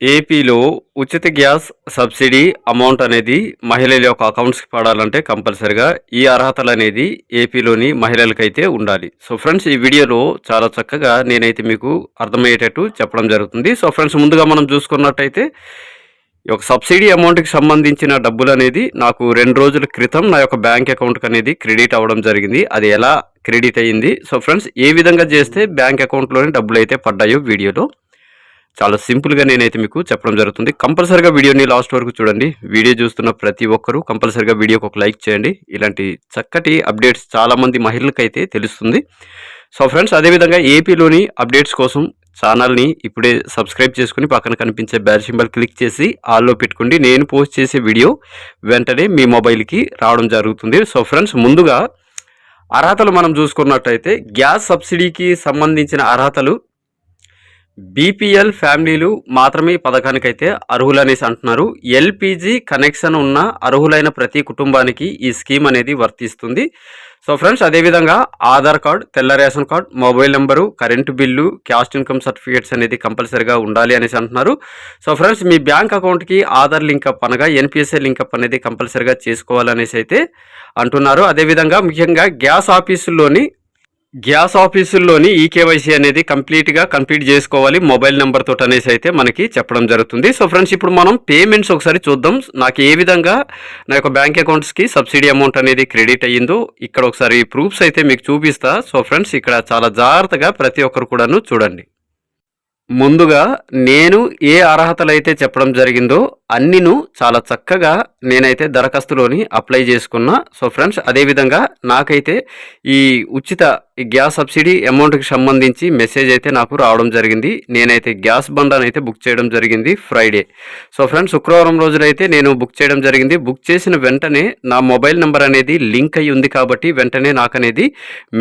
ఏపీలో ఉచిత gas subsidy amount అనేది మహిళల యొక్క అకౌంట్స్కి పడాలంటే కంపల్సరిగా ఈ అర్హతలు అనేది ఏపీలోని మహిళలకైతే ఉండాలి. సో ఫ్రెండ్స్ ఈ వీడియోలో చాలా చక్కగా నేనైతే మీకు అర్థమయ్యేటట్టు చెప్పడం జరుగుతుంది. సో ఫ్రెండ్స్ ముందుగా మనం చూసుకున్నట్టయితే ఈ యొక్క సబ్సిడీ అమౌంట్కి సంబంధించిన డబ్బులు అనేది నాకు రెండు రోజుల క్రితం నా యొక్క బ్యాంక్ అకౌంట్కి అనేది క్రెడిట్ అవ్వడం జరిగింది. అది ఎలా క్రెడిట్ అయ్యింది సో ఫ్రెండ్స్ ఏ విధంగా చేస్తే బ్యాంక్ అకౌంట్లోనే డబ్బులు అయితే పడ్డాయో వీడియోలో చాలా సింపుల్గా నేనైతే మీకు చెప్పడం జరుగుతుంది. కంపల్సరిగా వీడియోని లాస్ట్ వరకు చూడండి. వీడియో చూస్తున్న ప్రతి ఒక్కరూ కంపల్సరిగా వీడియోకి ఒక లైక్ చేయండి. ఇలాంటి చక్కటి అప్డేట్స్ చాలామంది మహిళలకైతే తెలుస్తుంది. సో ఫ్రెండ్స్ అదేవిధంగా ఏపీలోని అప్డేట్స్ కోసం ఛానల్ని ఇప్పుడే సబ్స్క్రైబ్ చేసుకుని పక్కన కనిపించే బ్యాల్ సింబల్ క్లిక్ చేసి ఆల్లో పెట్టుకోండి. నేను పోస్ట్ చేసే వీడియో వెంటనే మీ మొబైల్కి రావడం జరుగుతుంది. సో ఫ్రెండ్స్ ముందుగా అర్హతలు మనం చూసుకున్నట్టయితే గ్యాస్ సబ్సిడీకి సంబంధించిన అర్హతలు బీపీఎల్ ఫ్యామిలీలు మాత్రమే ఈ పథకానికైతే అర్హులు అనేసి అంటున్నారు. ఎల్పిజి కనెక్షన్ ఉన్న అర్హులైన ప్రతి కుటుంబానికి ఈ స్కీమ్ అనేది వర్తిస్తుంది. సో ఫ్రెండ్స్ అదేవిధంగా ఆధార్ కార్డ్ తెల్ల ration card mobile number current bill caste income certificates అనేది కంపల్సరీగా ఉండాలి అనేసి అంటున్నారు. సో ఫ్రెండ్స్ మీ బ్యాంక్ అకౌంట్కి ఆధార్ లింకప్ అనగా ఎన్పిఎస్ఏ లింకప్ అనేది కంపల్సరీగా చేసుకోవాలనేసి అయితే అంటున్నారు. అదేవిధంగా ముఖ్యంగా గ్యాస్ ఆఫీసుల్లోని గ్యాస్ ఆఫీసుల్లోని ఈకేవైసీ అనేది కంప్లీట్గా కంప్లీట్ చేసుకోవాలి. మొబైల్ నెంబర్ తోటి అనేసి అయితే మనకి చెప్పడం జరుగుతుంది. సో ఫ్రెండ్స్ ఇప్పుడు మనం పేమెంట్స్ ఒకసారి చూద్దాం. నాకు ఏ విధంగా నా యొక్క బ్యాంక్ అకౌంట్స్కి సబ్సిడీ అమౌంట్ అనేది క్రెడిట్ అయ్యిందో ఇక్కడ ఒకసారి ప్రూఫ్స్ అయితే మీకు చూపిస్తా. సో ఫ్రెండ్స్ ఇక్కడ చాలా జాగ్రత్తగా ప్రతి ఒక్కరు కూడాను చూడండి. ముందుగా నేను ఏ అర్హతలు అయితే చెప్పడం జరిగిందో అన్నిను చాలా చక్కగా నేనైతే దరఖాస్తులోని అప్లై చేసుకున్నా. సో ఫ్రెండ్స్ అదేవిధంగా నాకైతే ఈ ఉచిత ఈ గ్యాస్ సబ్సిడీ అమౌంట్కి సంబంధించి మెసేజ్ అయితే నాకు రావడం జరిగింది. నేనైతే గ్యాస్ బండాన్ని అయితే బుక్ చేయడం జరిగింది ఫ్రైడే. సో ఫ్రెండ్స్ శుక్రవారం రోజునైతే నేను బుక్ చేయడం జరిగింది. బుక్ చేసిన వెంటనే నా మొబైల్ నెంబర్ అనేది లింక్ అయ్యి ఉంది కాబట్టి వెంటనే నాకు అనేది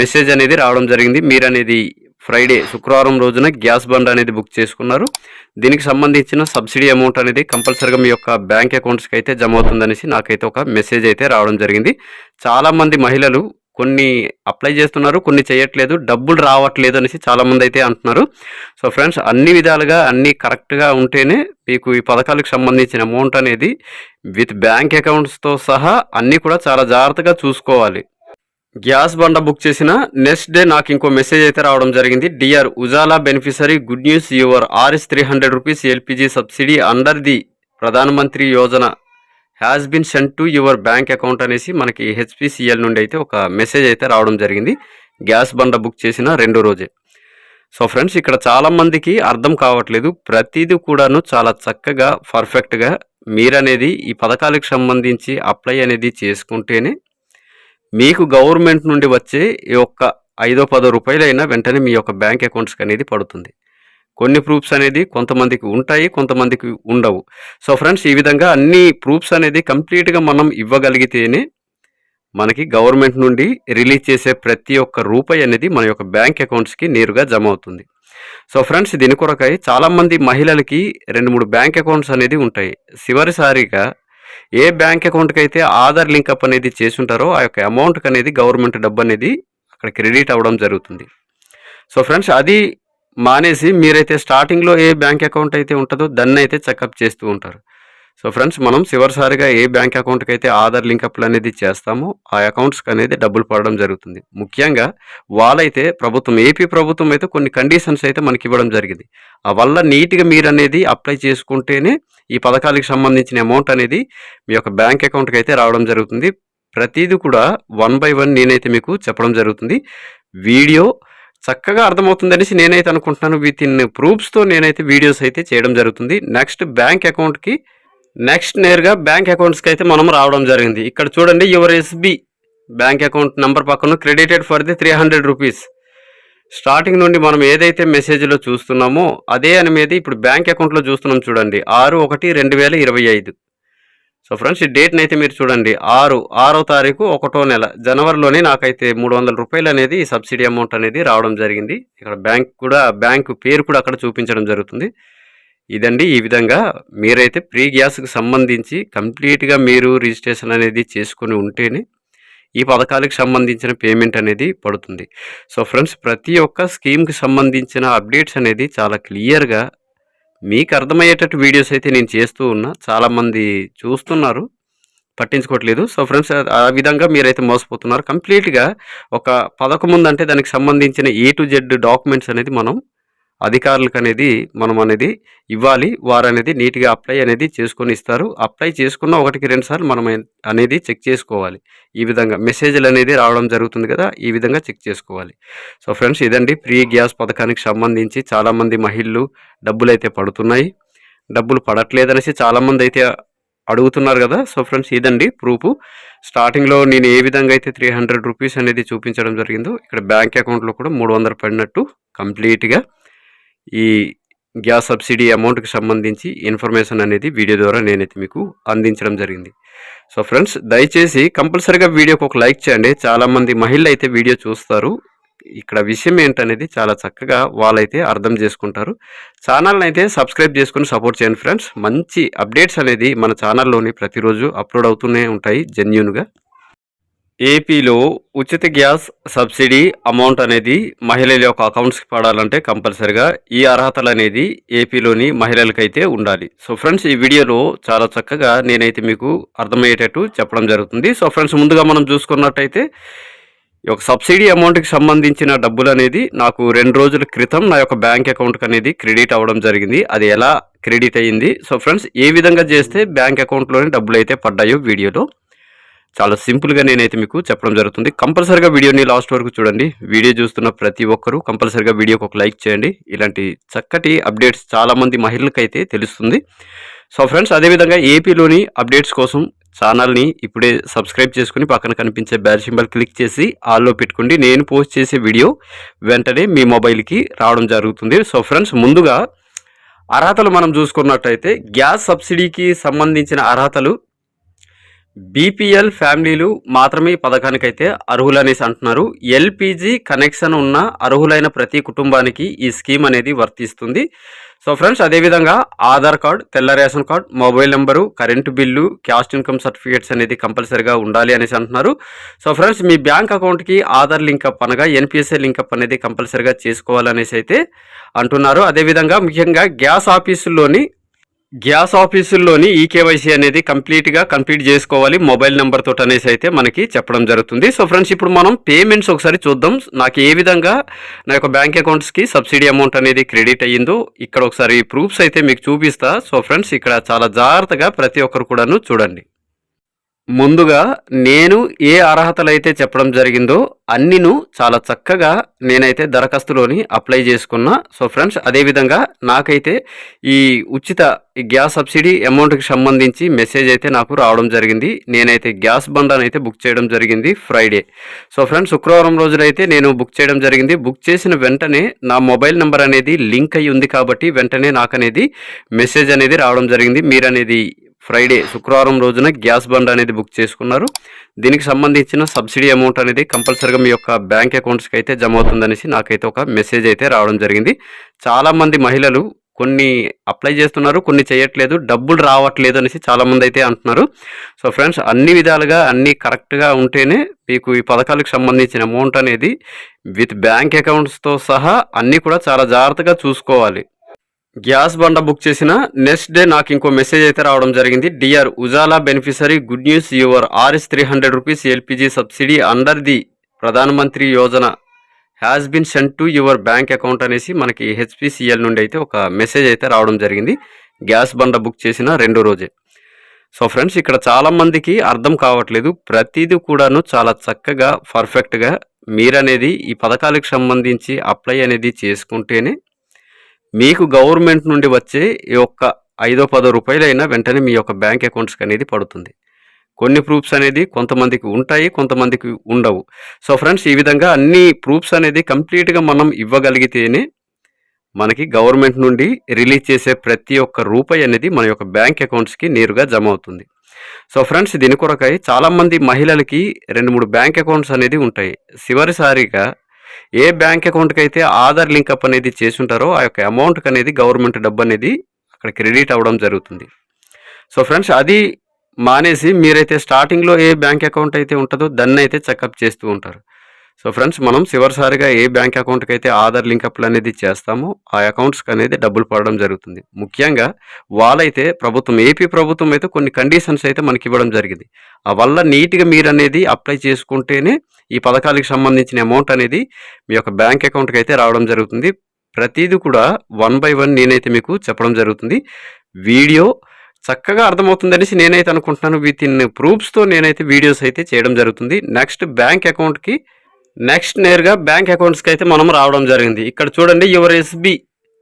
మెసేజ్ అనేది రావడం జరిగింది. మీరు అనేది ఫ్రైడే శుక్రవారం రోజున గ్యాస్ బండ్ అనేది బుక్ చేసుకున్నారు. దీనికి సంబంధించిన సబ్సిడీ అమౌంట్ అనేది కంపల్సరీగా మీ యొక్క బ్యాంక్ అకౌంట్స్కి అయితే జమ అవుతుందనేసి నాకైతే ఒక మెసేజ్ అయితే రావడం జరిగింది. చాలామంది మహిళలు కొన్ని అప్లై చేస్తున్నారు కొన్ని చేయట్లేదు డబ్బులు రావట్లేదు అనేసి చాలామంది అయితే అంటున్నారు. సో ఫ్రెండ్స్ అన్ని విధాలుగా అన్నీ కరెక్ట్గా ఉంటేనే మీకు ఈ పథకాలకు సంబంధించిన అమౌంట్ అనేది విత్ బ్యాంక్ అకౌంట్స్తో సహా అన్నీ కూడా చాలా జాగ్రత్తగా చూసుకోవాలి. గ్యాస్ బండ బుక్ చేసిన నెక్స్ట్ డే నాకు ఇంకో మెసేజ్ అయితే రావడం జరిగింది. Dear Ujjwala beneficiary good news your RS three hundred rupees LPG subsidy under the Pradhan Mantri Yojana has been send to your bank account అనేసి మనకి హెచ్పిసిఎల్ నుండి అయితే ఒక మెసేజ్ అయితే రావడం జరిగింది. గ్యాస్ బండ బుక్ చేసిన రెండో రోజే. సో ఫ్రెండ్స్ ఇక్కడ చాలామందికి అర్థం కావట్లేదు. ప్రతిదీ కూడాను చాలా చక్కగా పర్ఫెక్ట్గా మీరనేది ఈ పథకాలకు సంబంధించి అప్లై అనేది చేసుకుంటేనే మీకు గవర్నమెంట్ నుండి వచ్చే ఈ యొక్క ఐదో పదో రూపాయలైనా వెంటనే మీ యొక్క బ్యాంక్ అకౌంట్స్కి అనేది పడుతుంది. కొన్ని ప్రూఫ్స్ అనేది కొంతమందికి ఉంటాయి కొంతమందికి ఉండవు. సో ఫ్రెండ్స్ ఈ విధంగా అన్ని ప్రూఫ్స్ అనేది కంప్లీట్గా మనం ఇవ్వగలిగితేనే మనకి గవర్నమెంట్ నుండి రిలీజ్ చేసే ప్రతి ఒక్క రూపాయి అనేది మన యొక్క బ్యాంక్ అకౌంట్స్కి నేరుగా జమ అవుతుంది. సో ఫ్రెండ్స్ దీని కొరకై చాలామంది మహిళలకి రెండు మూడు బ్యాంక్ అకౌంట్స్ అనేది ఉంటాయి. చివరిసారిగా ఏ బ్యాంక్ అకౌంట్కి అయితే ఆధార్ లింకప్ అనేది చేసి ఉంటారో ఆ యొక్క అమౌంట్కి అనేది గవర్నమెంట్ డబ్బు అనేది అక్కడ క్రెడిట్ అవ్వడం జరుగుతుంది. సో ఫ్రెండ్స్ అది మానేసి మీరైతే స్టార్టింగ్లో ఏ బ్యాంక్ అకౌంట్ అయితే ఉంటుందో దాన్ని అయితే చెకప్ చేస్తూ ఉంటారు. సో ఫ్రెండ్స్ మనం చివరిసారిగా ఏ బ్యాంక్ అకౌంట్కి అయితే ఆధార్ లింకప్లు అనేది చేస్తామో ఆ అకౌంట్స్కి అనేది డబ్బులు పడడం జరుగుతుంది. ముఖ్యంగా వాళ్ళైతే ప్రభుత్వం ఏపీ ప్రభుత్వం అయితే కొన్ని కండిషన్స్ అయితే మనకి ఇవ్వడం జరిగింది. ఆ వల్ల నీట్గా మీరు అనేది అప్లై చేసుకుంటేనే ఈ పథకాలకు సంబంధించిన అమౌంట్ అనేది మీ యొక్క బ్యాంక్ అకౌంట్కి అయితే రావడం జరుగుతుంది. ప్రతిదీ కూడా వన్ బై వన్ నేనైతే మీకు చెప్పడం జరుగుతుంది. వీడియో చక్కగా అర్థమవుతుంది అనేసి నేనైతే అనుకుంటున్నాను. విత్ ఇన్ ప్రూఫ్స్తో నేనైతే వీడియోస్ అయితే చేయడం జరుగుతుంది. నెక్స్ట్ బ్యాంక్ అకౌంట్కి నెక్స్ట్ నేరుగా బ్యాంక్ అకౌంట్స్కి అయితే మనం రావడం జరిగింది. ఇక్కడ చూడండి your SB bank account number పక్కన credited for the three hundred rupees. Starting నుండి మనం ఏదైతే మెసేజ్లో చూస్తున్నామో అదే అనేది ఇప్పుడు బ్యాంక్ అకౌంట్లో చూస్తున్నాం చూడండి ఆరు ఒకటి రెండు వేల ఇరవై ఐదు. సో ఫ్రెండ్స్ ఈ డేట్ని అయితే మీరు చూడండి ఆరు ఆరో తారీఖు ఒకటో నెల జనవరిలోనే నాకైతే మూడు వందల రూపాయలు అనేది సబ్సిడీ అమౌంట్ అనేది రావడం జరిగింది. ఇక్కడ బ్యాంక్ కూడా బ్యాంకు పేరు కూడా అక్కడ చూపించడం జరుగుతుంది. ఇదండి ఈ విధంగా మీరైతే ప్రీ గ్యాస్కి సంబంధించి కంప్లీట్గా మీరు రిజిస్ట్రేషన్ అనేది చేసుకొని ఉంటేనే ఈ పథకాలకు సంబంధించిన పేమెంట్ అనేది పడుతుంది. సో ఫ్రెండ్స్ ప్రతి ఒక్క స్కీమ్కి సంబంధించిన అప్డేట్స్ అనేది చాలా క్లియర్గా మీకు అర్థమయ్యేటట్టు వీడియోస్ అయితే నేను చేస్తూ ఉన్నా. చాలామంది చూస్తున్నారు పట్టించుకోవట్లేదు. సో ఫ్రెండ్స్ ఆ విధంగా మీరైతే మోసపోతున్నారు. కంప్లీట్గా ఒక పథకం ఉందంటే దానికి సంబంధించిన ఏ టు జెడ్ డాక్యుమెంట్స్ అనేది మనం అధికారులకు అనేది మనం అనేది ఇవ్వాలి వారు అనేది నీట్గా అప్లై అనేది చేసుకొని ఇస్తారు. అప్లై చేసుకున్న ఒకటికి రెండు సార్లు మనం అనేది చెక్ చేసుకోవాలి. ఈ విధంగా మెసేజ్లు అనేది రావడం జరుగుతుంది కదా ఈ విధంగా చెక్ చేసుకోవాలి. సో ఫ్రెండ్స్ ఇదండి ఫ్రీ గ్యాస్ పథకానికి సంబంధించి చాలామంది మహిళలు డబ్బులు అయితే పడుతున్నాయి. డబ్బులు పడట్లేదనేసి చాలామంది అయితే అడుగుతున్నారు కదా. సో ఫ్రెండ్స్ ఇదండి ప్రూఫ్. స్టార్టింగ్లో నేను ఏ విధంగా అయితే త్రీ హండ్రెడ్ రూపీస్ అనేది చూపించడం జరిగిందో ఇక్కడ బ్యాంక్ అకౌంట్లో కూడా మూడు వందలు పడినట్టు కంప్లీట్గా ఈ గ్యాస్ సబ్సిడీ అమౌంట్కి సంబంధించి ఇన్ఫర్మేషన్ అనేది వీడియో ద్వారా నేనైతే మీకు అందించడం జరిగింది. సో ఫ్రెండ్స్ దయచేసి కంపల్సరీగా వీడియోకి ఒక లైక్ చేయండి. చాలామంది మహిళలు అయితే వీడియో చూస్తారు. ఇక్కడ విషయం ఏంటనేది చాలా చక్కగా వాళ్ళైతే అర్థం చేసుకుంటారు. ఛానల్ని అయితే సబ్స్క్రైబ్ చేసుకుని సపోర్ట్ చేయండి ఫ్రెండ్స్. మంచి అప్డేట్స్ అనేది మన ఛానల్లోని ప్రతిరోజు అప్లోడ్ అవుతూనే ఉంటాయి జెన్యున్గా. ఏపీలో ఉచిత గ్యాస్ సబ్సిడీ అమౌంట్ అనేది మహిళల యొక్క అకౌంట్స్కి పడాలంటే కంపల్సరిగా ఈ అర్హతలు అనేది ఏపీలోని మహిళలకైతే ఉండాలి. సో ఫ్రెండ్స్ ఈ వీడియోలో చాలా చక్కగా నేనైతే మీకు అర్థమయ్యేటట్టు చెప్పడం జరుగుతుంది. సో ఫ్రెండ్స్ ముందుగా మనం చూసుకున్నట్టయితే ఈ యొక్క సబ్సిడీ అమౌంట్కి సంబంధించిన డబ్బులు అనేది నాకు రెండు రోజుల క్రితం నా యొక్క బ్యాంక్ అకౌంట్కి అనేది క్రెడిట్ అవ్వడం జరిగింది. అది ఎలా క్రెడిట్ అయ్యింది? సో ఫ్రెండ్స్ ఏ విధంగా చేస్తే బ్యాంక్ అకౌంట్లోనే డబ్బులు అయితే పడ్డాయో వీడియోలో చాలా సింపుల్గా నేనైతే మీకు చెప్పడం జరుగుతుంది. కంపల్సరిగా వీడియోని లాస్ట్ వరకు చూడండి. వీడియో చూస్తున్న ప్రతి ఒక్కరూ కంపల్సరిగా వీడియోకి ఒక లైక్ చేయండి. ఇలాంటి చక్కటి అప్డేట్స్ చాలామంది మహిళలకైతే తెలుస్తుంది. సో ఫ్రెండ్స్ అదేవిధంగా ఏపీలోని అప్డేట్స్ కోసం ఛానల్ని ఇప్పుడే సబ్స్క్రైబ్ చేసుకుని పక్కన కనిపించే బ్యాల్ సింబల్ క్లిక్ చేసి ఆల్లో పెట్టుకోండి. నేను పోస్ట్ చేసే వీడియో వెంటనే మీ మొబైల్కి రావడం జరుగుతుంది. సో ఫ్రెండ్స్ ముందుగా అర్హతలు మనం చూసుకున్నట్టయితే గ్యాస్ సబ్సిడీకి సంబంధించిన అర్హతలు బీపీఎల్ ఫ్యామిలీలు మాత్రమే పథకానికైతే అర్హులనేసి అంటున్నారు. ఎల్పిజి కనెక్షన్ ఉన్న అర్హులైన ప్రతి కుటుంబానికి ఈ స్కీమ్ అనేది వర్తిస్తుంది. సో ఫ్రెండ్స్ అదేవిధంగా ఆధార్ కార్డ్ తెల్ల ration card mobile number current bill caste income certificates అనేది కంపల్సరీగా ఉండాలి అనేసి అంటున్నారు. సో ఫ్రెండ్స్ మీ బ్యాంక్ అకౌంట్కి ఆధార్ లింకప్ అనగా ఎన్పిఎస్ఐ లింకప్ అనేది కంపల్సరీగా చేసుకోవాలనేసి అయితే అంటున్నారు. అదేవిధంగా ముఖ్యంగా గ్యాస్ ఆఫీసుల్లోని గ్యాస్ ఆఫీసుల్లోని కేవైసీ అనేది కంప్లీట్గా కంప్లీట్ చేసుకోవాలి. మొబైల్ నెంబర్ తోటి అనేసి అయితే మనకి చెప్పడం జరుగుతుంది. సో ఫ్రెండ్స్ ఇప్పుడు మనం పేమెంట్స్ ఒకసారి చూద్దాం. నాకు ఏ విధంగా నా యొక్క బ్యాంక్ అకౌంట్స్కి సబ్సిడీ అమౌంట్ అనేది క్రెడిట్ అయ్యిందో ఇక్కడ ఒకసారి ప్రూఫ్స్ అయితే మీకు చూపిస్తా. సో ఫ్రెండ్స్ ఇక్కడ చాలా జాగ్రత్తగా ప్రతి ఒక్కరు కూడాను చూడండి. ముందుగా నేను ఏ అర్హతలు అయితే చెప్పడం జరిగిందో అన్నిను చాలా చక్కగా నేనైతే దరఖాస్తులోని అప్లై చేసుకున్నా. సో ఫ్రెండ్స్ అదేవిధంగా నాకైతే ఈ ఉచిత గ్యాస్ సబ్సిడీ అమౌంట్కి సంబంధించి మెసేజ్ అయితే నాకు రావడం జరిగింది. నేనైతే గ్యాస్ బండాన్ని అయితే బుక్ చేయడం జరిగింది ఫ్రైడే. సో ఫ్రెండ్స్ శుక్రవారం రోజులైతే నేను బుక్ చేయడం జరిగింది. బుక్ చేసిన వెంటనే నా మొబైల్ నెంబర్ అనేది లింక్ అయ్యి ఉంది కాబట్టి వెంటనే నాకు అనేది మెసేజ్ అనేది రావడం జరిగింది. మీరు అనేది ఫ్రైడే శుక్రవారం రోజున గ్యాస్ బండ్ అనేది బుక్ చేసుకున్నారు. దీనికి సంబంధించిన సబ్సిడీ అమౌంట్ అనేది కంపల్సరీగా మీ యొక్క బ్యాంక్ అకౌంట్స్కి అయితే జమ అవుతుందనేసి నాకైతే ఒక మెసేజ్ అయితే రావడం జరిగింది. చాలామంది మహిళలు కొన్ని అప్లై చేస్తున్నారు కొన్ని చేయట్లేదు డబ్బులు రావట్లేదు అనేసి చాలామంది అయితే అంటున్నారు. సో ఫ్రెండ్స్ అన్ని విధాలుగా అన్నీ కరెక్ట్గా ఉంటేనే మీకు ఈ పథకాలకు సంబంధించిన అమౌంట్ అనేది విత్ బ్యాంక్ అకౌంట్స్తో సహా అన్నీ కూడా చాలా జాగ్రత్తగా చూసుకోవాలి. గ్యాస్ బండ బుక్ చేసిన నెక్స్ట్ డే నాకు ఇంకో మెసేజ్ అయితే రావడం జరిగింది. Dear Ujjwala beneficiary good news your RS three hundred rupees LPG subsidy under the Pradhan Mantri Yojana has been send to your bank account అనేసి మనకి హెచ్పిసిఎల్ నుండి అయితే ఒక మెసేజ్ అయితే రావడం జరిగింది. గ్యాస్ బండ బుక్ చేసిన రెండో రోజే. సో ఫ్రెండ్స్ ఇక్కడ చాలామందికి అర్థం కావట్లేదు. ప్రతిదీ కూడాను చాలా చక్కగా పర్ఫెక్ట్గా మీరనేది ఈ పథకాలకు సంబంధించి అప్లై అనేది చేసుకుంటేనే మీకు గవర్నమెంట్ నుండి వచ్చే ఈ యొక్క ఐదో పదో రూపాయలైనా వెంటనే మీ యొక్క బ్యాంక్ అకౌంట్స్కి అనేది పడుతుంది. కొన్ని ప్రూఫ్స్ అనేది కొంతమందికి ఉంటాయి కొంతమందికి ఉండవు. సో ఫ్రెండ్స్ ఈ విధంగా అన్ని ప్రూఫ్స్ అనేది కంప్లీట్గా మనం ఇవ్వగలిగితేనే మనకి గవర్నమెంట్ నుండి రిలీజ్ చేసే ప్రతి ఒక్క రూపాయి అనేది మన యొక్క బ్యాంక్ అకౌంట్స్కి నేరుగా జమ అవుతుంది. సో ఫ్రెండ్స్ దీని కొరకై చాలామంది మహిళలకి రెండు మూడు బ్యాంక్ అకౌంట్స్ అనేది ఉంటాయి. చివరిసారిగా ఏ బ్యాంక్ అకౌంట్కి అయితే ఆధార్ లింకప్ అనేది చేసుంటారో ఆ యొక్క అమౌంట్కి అనేది గవర్నమెంట్ డబ్బు అనేది అక్కడ క్రెడిట్ అవ్వడం జరుగుతుంది. సో ఫ్రెండ్స్ అది మానేసి మీరైతే స్టార్టింగ్లో ఏ బ్యాంక్ అకౌంట్ అయితే ఉంటుందో దాన్ని అయితే చెకప్ చేస్తూ ఉంటారు. సో ఫ్రెండ్స్ మనం చివరిసారిగా ఏ బ్యాంక్ అకౌంట్కి అయితే ఆధార్ లింకప్లు అనేది చేస్తామో ఆ అకౌంట్స్కి అనేది డబ్బులు పడడం జరుగుతుంది. ముఖ్యంగా వాళ్ళైతే ప్రభుత్వం ఏపీ ప్రభుత్వం అయితే కొన్ని కండిషన్స్ అయితే మనకి ఇవ్వడం జరిగింది. ఆ వల్ల నీట్గా మీరు అనేది అప్లై చేసుకుంటేనే ఈ పథకాలకు సంబంధించిన అమౌంట్ అనేది మీ యొక్క బ్యాంక్ అకౌంట్కి అయితే రావడం జరుగుతుంది. ప్రతిదీ కూడా వన్ బై వన్ నేనైతే మీకు చెప్పడం జరుగుతుంది. వీడియో చక్కగా అర్థమవుతుందనేసి నేనైతే అనుకుంటున్నాను. విత్ ఇన్ ప్రూఫ్స్తో నేనైతే వీడియోస్ అయితే చేయడం జరుగుతుంది. నెక్స్ట్ బ్యాంక్ అకౌంట్కి నెక్స్ట్ నేరుగా బ్యాంక్ అకౌంట్స్కి అయితే మనం రావడం జరిగింది. ఇక్కడ చూడండి your SB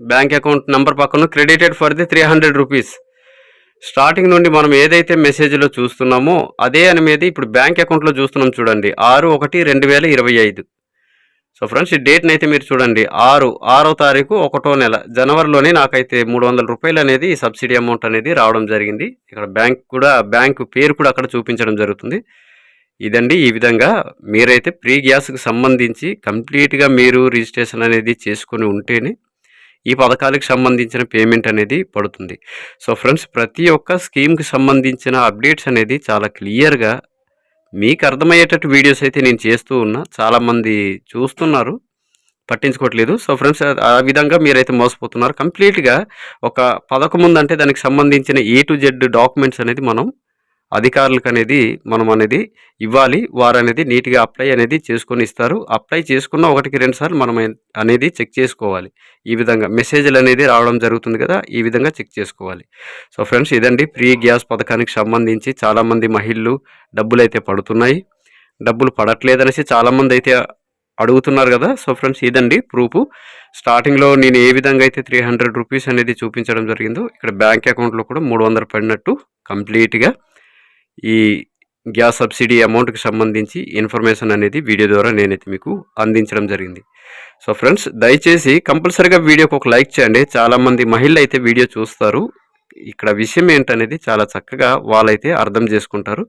bank account number పక్కన credited for the three hundred rupees. Starting నుండి మనం ఏదైతే మెసేజ్లో చూస్తున్నామో అదే అనేది ఇప్పుడు బ్యాంక్ అకౌంట్లో చూస్తున్నాం చూడండి ఆరు ఒకటి రెండు వేల ఇరవై ఐదు. సో ఫ్రెండ్స్ ఈ డేట్ని అయితే మీరు చూడండి ఆరు ఆరో తారీఖు ఒకటో నెల జనవరిలోనే నాకైతే మూడు వందల రూపాయలు అనేది సబ్సిడీ అమౌంట్ అనేది రావడం జరిగింది. ఇక్కడ బ్యాంక్ కూడా బ్యాంకు పేరు కూడా అక్కడ చూపించడం జరుగుతుంది. ఇదండి ఈ విధంగా మీరైతే ప్రీ గ్యాస్కి సంబంధించి కంప్లీట్గా మీరు రిజిస్ట్రేషన్ అనేది చేసుకొని ఉంటేనే ఈ పథకాలకు సంబంధించిన పేమెంట్ అనేది పడుతుంది. సో ఫ్రెండ్స్ ప్రతి ఒక్క స్కీమ్కి సంబంధించిన అప్డేట్స్ అనేది చాలా క్లియర్గా మీకు అర్థమయ్యేటట్టు వీడియోస్ అయితే నేను చేస్తూ ఉన్నా. చాలామంది చూస్తున్నారు పట్టించుకోవట్లేదు. సో ఫ్రెండ్స్ ఆ విధంగా మీరైతే మోసపోతున్నారు. కంప్లీట్గా ఒక పథకం ఉందంటే దానికి సంబంధించిన ఏ టు జెడ్ డాక్యుమెంట్స్ అనేది మనం అధికారులకు అనేది మనం అనేది ఇవ్వాలి వారు అనేది నీట్గా అప్లై అనేది చేసుకొని ఇస్తారు. అప్లై చేసుకున్న ఒకటికి రెండు సార్లు మనం అనేది చెక్ చేసుకోవాలి. ఈ విధంగా మెసేజ్లు అనేది రావడం జరుగుతుంది కదా ఈ విధంగా చెక్ చేసుకోవాలి. సో ఫ్రెండ్స్ ఇదండి ఫ్రీ గ్యాస్ పథకానికి సంబంధించి చాలామంది మహిళలు డబ్బులు అయితే పడుతున్నాయి. డబ్బులు పడట్లేదనేసి చాలామంది అయితే అడుగుతున్నారు కదా. సో ఫ్రెండ్స్ ఇదండి ప్రూఫ్. స్టార్టింగ్లో నేను ఏ విధంగా అయితే త్రీ హండ్రెడ్ రూపీస్ అనేది చూపించడం జరిగిందో ఇక్కడ బ్యాంక్ అకౌంట్లో కూడా మూడు వందలు పడినట్టు కంప్లీట్గా ఈ గ్యాస్ సబ్సిడీ అమౌంట్కి సంబంధించి ఇన్ఫర్మేషన్ అనేది వీడియో ద్వారా నేనైతే మీకు అందించడం జరిగింది. సో ఫ్రెండ్స్ దయచేసి కంపల్సరీగా వీడియోకి ఒక లైక్ చేయండి. చాలామంది మహిళలు అయితే వీడియో చూస్తారు. ఇక్కడ విషయం ఏంటనేది చాలా చక్కగా వాళ్ళైతే అర్థం చేసుకుంటారు.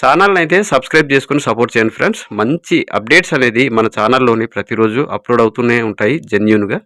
ఛానల్ని అయితే సబ్స్క్రైబ్ చేసుకుని సపోర్ట్ చేయండి ఫ్రెండ్స్. మంచి అప్డేట్స్ అనేది మన ఛానల్లోని ప్రతిరోజు అప్లోడ్ అవుతూనే ఉంటాయి జెన్యున్గా.